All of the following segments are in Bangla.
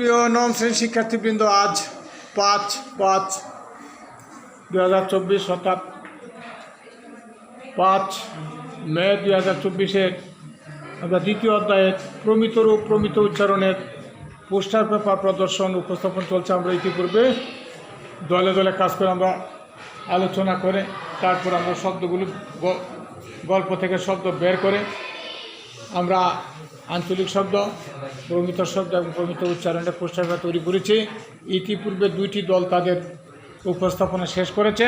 প্রিয় নবম শ্রেণির শিক্ষার্থীবৃন্দ, আজ পাঁচ পাঁচ দু হাজার চব্বিশ অর্থাৎ পাঁচ মে দুই হাজার চব্বিশের আমরা দ্বিতীয় অধ্যায়ের প্রমিত রূপ, প্রমিত উচ্চারণের পোস্টার পেপার প্রদর্শন উপস্থাপন চলছে আমরা ইতিপূর্বে। দলে দলে কাজ করে আমরা আলোচনা করে, তারপর আমরা শব্দগুলো গল্প থেকে শব্দ বের করে আমরা আঞ্চলিক শব্দ, প্রমিত শব্দ এবং প্রমিত উচ্চারণের পোস্টারটা তৈরি করেছি। ইতিপূর্বে দুইটি দল তাদের উপস্থাপনা শেষ করেছে।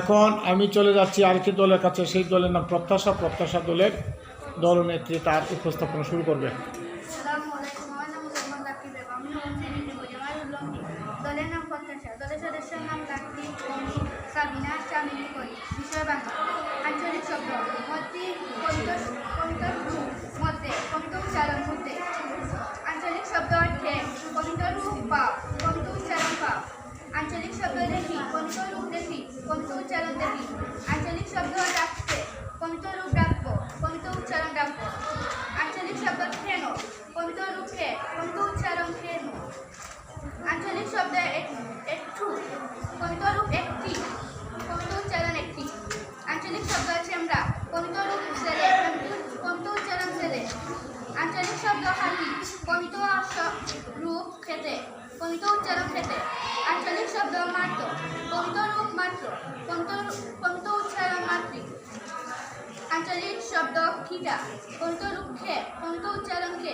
এখন আমি চলে যাচ্ছি আরেকটি দলের কাছে। সেই দলের নাম প্রত্যাশা। প্রত্যাশা দলের দলনেত্রী তার উপস্থাপনা শুরু করবে। সদস্যের নাম সাবিনা করি বিষয় বাংলা। কবিত উচ্চারণ মধ্যে আঞ্চলিক শব্দ অর্থে কবিত রূপ পাও কবিত উচ্চারণ পাও আঞ্চলিক শব্দ দেখি কবিত রূপ দেখি কবিত উচ্চারণ রূপ খেতে কবিত উচ্চারণ খেতে। আঞ্চলিক শব্দ মাত্র কবিত রূপ মাত্র কবিত কবিত উচ্চারণ মাতৃ। আঞ্চলিক শব্দ খিটা কন্ত রূপ খে কন্ত উচ্চারণ খে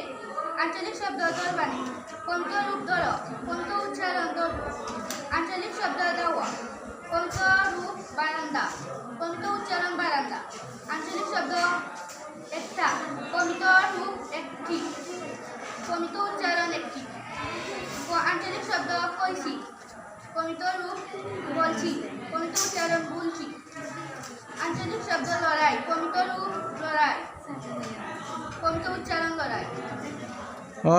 আঞ্চলিক শব্দ দরবানি কন্ত রূপ দর কন্ত উচ্চারণ দর রূপ বলছি উচ্চারণ বলছি। আঞ্চলিক শব্দ লড়াই রূপ লড়াই। উচ্চারণ লড়াই।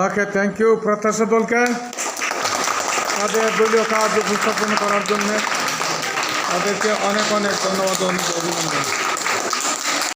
ওকে থ্যাংক ইউ প্রত্যাশা দলকে। তাদের দলীয় কাজ উপস্থাপন করার জন্য তাদেরকে অনেক অনেক ধন্যবাদ অনেক অভিনন্দন।